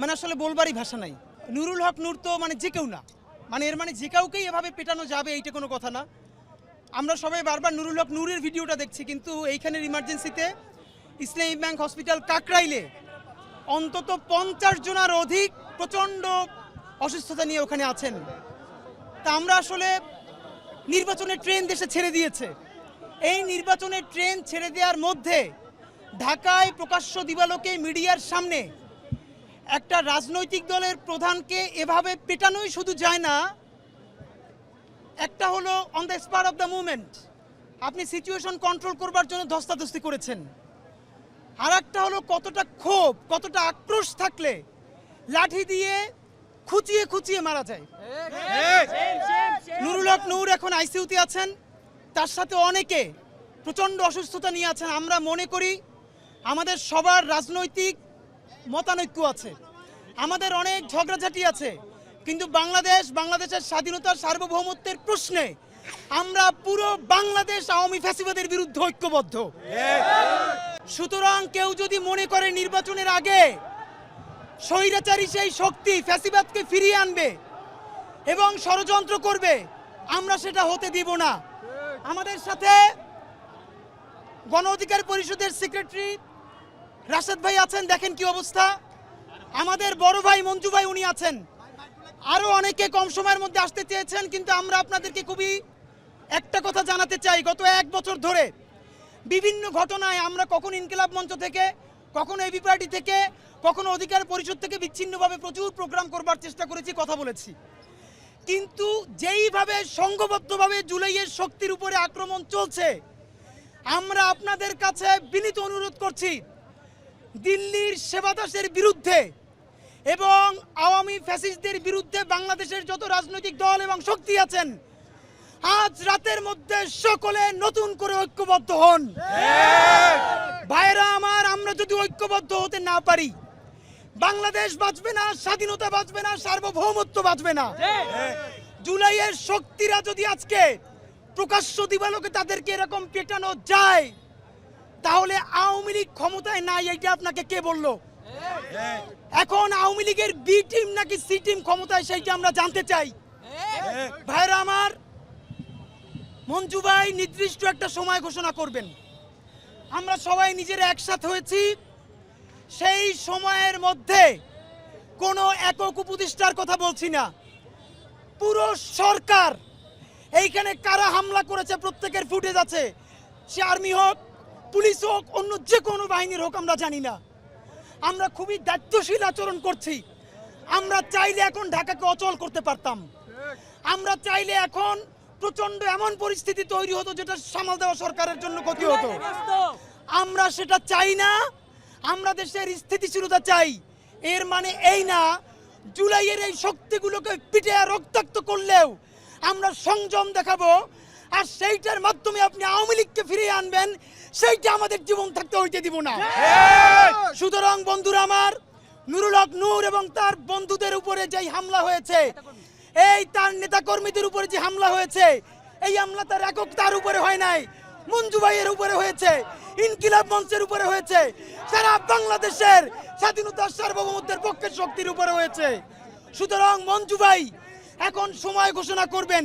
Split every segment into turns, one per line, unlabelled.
মানে আসলে বলবারই ভাষা নাই। নুরুল হক নূর তো মানে যে কেউ না। মানে এর মানে যে কাউকেই এভাবে পেটানো যাবে এইটা কোনো কথা না। আমরা সবাই বারবার নুরুল হক নূরের ভিডিওটা দেখছি, কিন্তু এইখানের ইমার্জেন্সিতে ইসলামী ব্যাংক হসপিটাল কাকরাইলে অন্তত পঞ্চাশ জনের অধিক প্রচণ্ড অসুস্থতা নিয়ে ওখানে আছেন। তা আমরা আসলে নির্বাচনের ট্রেন দেশে ছেড়ে দিয়েছে। এই নির্বাচনের ট্রেন ছেড়ে দেওয়ার মধ্যে ঢাকায় প্রকাশ্য দিবালোকে মিডিয়ার সামনে একটা রাজনৈতিক দলের প্রধানকে এভাবে পেটানোই শুধু যায় না, একটা হলো on the spur of the movement আপনি সিচুয়েশন কন্ট্রোল করবার জন্য ধস্তাধস্তি করেছেন। আর একটা হলো কতটা ক্ষোভ, কতটা আক্রোশ থাকলে লাঠি দিয়ে খুচিয়ে খুচিয়ে মারা যায়। নুরুল হক নূর এখন আইসিইউতে আছেন। তার সাথে অনেকে প্রচণ্ড অসুস্থতা নিয়ে আছেন। আমরা মনে করি আমাদের সবার রাজনৈতিক মতানৈক্য আছে। আমাদের অনেক ঝগড়াঝাটি আছে, কিন্তু বাংলাদেশ, বাংলাদেশের স্বাধীনতার সার্বভৌমত্বের প্রশ্নে আমরা পুরো বাংলাদেশ আওয়ামী ফ্যাসিবাদের বিরুদ্ধে ঐক্যবদ্ধ। সুতরাং কেউ যদি মনে করে নির্বাচনের আগে স্বৈরাচারী সেই শক্তি ফ্যাসিবাদকে ফিরিয়ে আনবে এবং ষড়যন্ত্র করবে, আমরা সেটা হতে দিব না। আমাদের সাথে গণ অধিকার পরিষদের সেক্রেটারি রাশেদ ভাই আছেন, দেখেন কি অবস্থা। আমাদের বড় ভাই মঞ্জু ভাই উনি আছেন। আরও অনেকে কম সময়ের মধ্যে আসতে চেয়েছেন, কিন্তু আমরা আপনাদেরকে খুবই একটা কথা জানাতে চাই। গত এক বছর ধরে বিভিন্ন ঘটনায় আমরা কখন ইনকিলাব মঞ্চ থেকে, কখনো এবি পার্টি থেকে, কখনো অধিকার পরিষদ থেকে বিচ্ছিন্নভাবে প্রচুর প্রোগ্রাম করবার চেষ্টা করেছি, কথা বলেছি। কিন্তু যেইভাবে সংঘবদ্ধভাবে জুলাইয়ের শক্তির উপরে আক্রমণ চলছে, আমরা আপনাদের কাছে বিনীত অনুরোধ করছি দিল্লির সেবাদাসের বিরুদ্ধে এবং আওয়ামী ফ্যাসিস্টদের বিরুদ্ধে বাংলাদেশের যত রাজনৈতিক দল এবং শক্তি আছেন, আজ রাতের মধ্যে সকলে নতুন করে ঐক্যবদ্ধ হন। ভাইরা আমার, আমরা যদি ঐক্যবদ্ধ হতে না পারি, বাংলাদেশ বাঁচবে না, স্বাধীনতা বাঁচবে না, সার্বভৌমত্ব বাঁচবে না। জুলাইয়ের শক্তিরা যদি আজকে প্রকাশ্য দিবালোকে তাদেরকে এরকম পেটানো যায় তাহলে আওয়ামী লীগ ক্ষমতায় নাই, এইটা আপনাকে কে বলল? এখন আওয়ামী লীগের বি টিম নাকি সি টিম ক্ষমতায়, সেইটা আমরা জানতে চাই। ভাইরা আমার, মঞ্জু ভাই নির্দিষ্ট একটা সময় ঘোষণা করবেন। আমরা সবাই নিজেরা একসাথে হয়েছি। সেই সময়ের মধ্যে কোনো একক উপদেষ্টার কথা বলছি না। পুরো সরকার, এইখানে কারা হামলা করেছে প্রত্যেকের ফুটেজ আছে। সে আর্মি হোক পুলিশ হোক, অন্য যে কোনো বাহিনীর হোক, আমরা জানি না। আমরা খুবই দায়িত্বশীল আচরণ করছি। আমরা চাইলে এখন ঢাকাকে অচল করতে পারতাম। আমরা চাইলে এখন প্রচণ্ড এমন পরিস্থিতি তৈরি হতো, যেটা সামাল দেওয়া সরকারের জন্য ক্ষতি হতো। আমরা সেটা চাই না। আমরা দেশের স্থিতিশীলতা চাই। এর মানে এই না, জুলাইয়ের এই শক্তিগুলোকে পিটে রক্তাক্ত করলেও আমরা সংযম দেখাবো। আর সেইটার মাধ্যমে আপনি আওয়ামী লীগকে ফিরিয়ে আনবেন সেইটা আমাদের জীবন থাকতে হইতে দিব না। সুতরাং বন্ধুরা আমার নুরুল হক নূর এবং তার বন্ধুদের উপরে যেই হামলা হয়েছে এই তার নেতাকর্মীদের উপরে যে হামলা হয়েছে এই হামলা তার একক তার উপরে হয় নাই মঞ্জু ভাইয়ের উপরে হয়েছে ইনকিলাব মঞ্চের উপরে হয়েছে সারা বাংলাদেশের স্বাধীনতার সার্বভৌমত্বের পক্ষের শক্তির উপরে হয়েছে। সুতরাং মঞ্জু ভাই এখন সময় ঘোষণা করবেন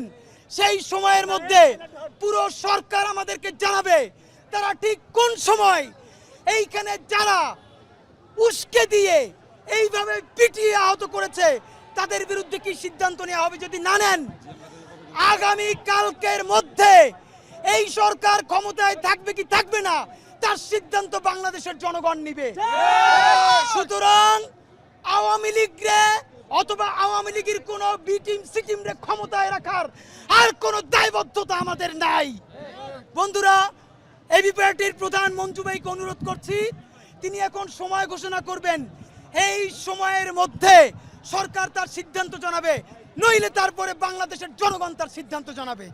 সেই সময়ের মধ্যে পুরো সরকার আমাদেরকে জানাবে তারা ঠিক কোন সময় এইখানে যারা উস্কে দিয়ে এইভাবে পিটিয়ে আহত করেছে তাদের বিরুদ্ধে কি সিদ্ধান্ত নেওয়া হবে যদি না নেন? আগামী কালকের মধ্যে এই সরকার ক্ষমতায় থাকবে কি থাকবে না তার সিদ্ধান্ত বাংলাদেশের জনগণ নিবে। সুতরাং আওয়ামী লীগরে অথবা আওয়ামী লীগের কোন বিটিম সিটিমরে ক্ষমতায় রাখার আর কোন দায়বদ্ধতা আমাদের নাই। বন্ধুরা এবি পার্টির প্রধান মঞ্জু ভাইকে অনুরোধ করছি, তিনি এখন সময় ঘোষণা করবেন। এই সময়ের মধ্যে সরকার তার সিদ্ধান্ত জানাবে, নইলে তারপরে বাংলাদেশের জনগণ তার সিদ্ধান্ত জানাবে।